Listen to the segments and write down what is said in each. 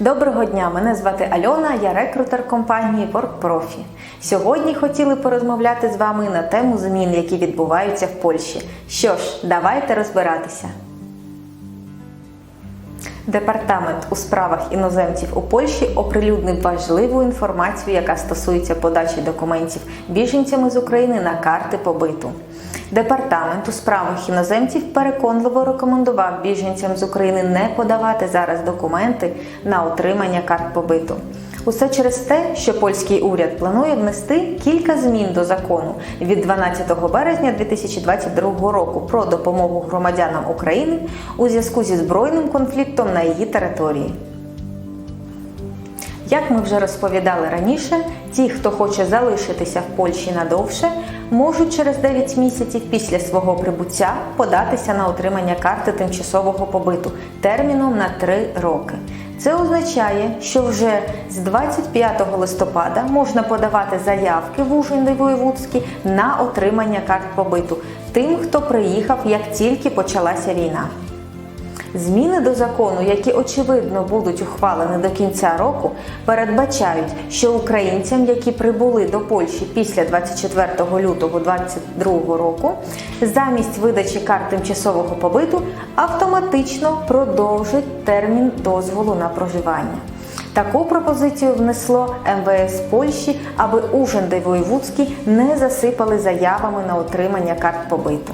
Доброго дня! Мене звати Альона, я рекрутер компанії WorkProfi. Сьогодні хотіли порозмовляти з вами на тему змін, які відбуваються в Польщі. Що ж, давайте розбиратися. Департамент у справах іноземців у Польщі оприлюднив важливу інформацію, яка стосується подачі документів біженцями з України на карти побиту. Департамент у справах іноземців переконливо рекомендував біженцям з України не подавати зараз документи на отримання карт побиту. Усе через те, що польський уряд планує внести кілька змін до закону від 12 березня 2022 року про допомогу громадянам України у зв'язку зі збройним конфліктом на її території. Як ми вже розповідали раніше, ті, хто хоче залишитися в Польщі надовше, можуть через 9 місяців після свого прибуття податися на отримання карти тимчасового побиту терміном на 3 роки. Це означає, що вже з 25 листопада можна подавати заявки в Ужгороді Воєвудський на отримання карт побиту тим, хто приїхав, як тільки почалася війна. Зміни до закону, які очевидно будуть ухвалені до кінця року, передбачають, що українцям, які прибули до Польщі після 24 лютого 2022 року, замість видачі карт тимчасового побиту автоматично продовжать термін дозволу на проживання. Таку пропозицію внесло МВС Польщі, аби Ужин Воєвудський не засипали заявами на отримання карт побиту.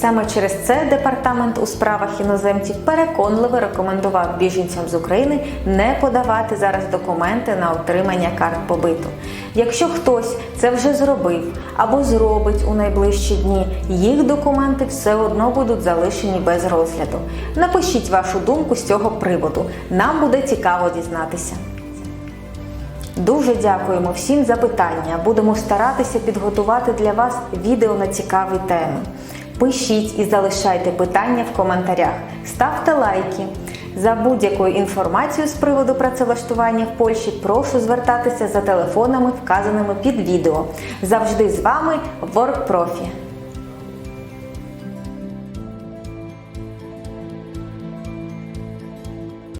Саме через це департамент у справах іноземців переконливо рекомендував біженцям з України не подавати зараз документи на отримання карт побиту. Якщо хтось це вже зробив або зробить у найближчі дні, їх документи все одно будуть залишені без розгляду. Напишіть вашу думку з цього приводу. Нам буде цікаво дізнатися. Дуже дякуємо всім за питання. Будемо старатися підготувати для вас відео на цікаві теми. Пишіть і залишайте питання в коментарях, ставте лайки. За будь-якою інформацією з приводу працевлаштування в Польщі прошу звертатися за телефонами, вказаними під відео. Завжди з вами WorkProfi.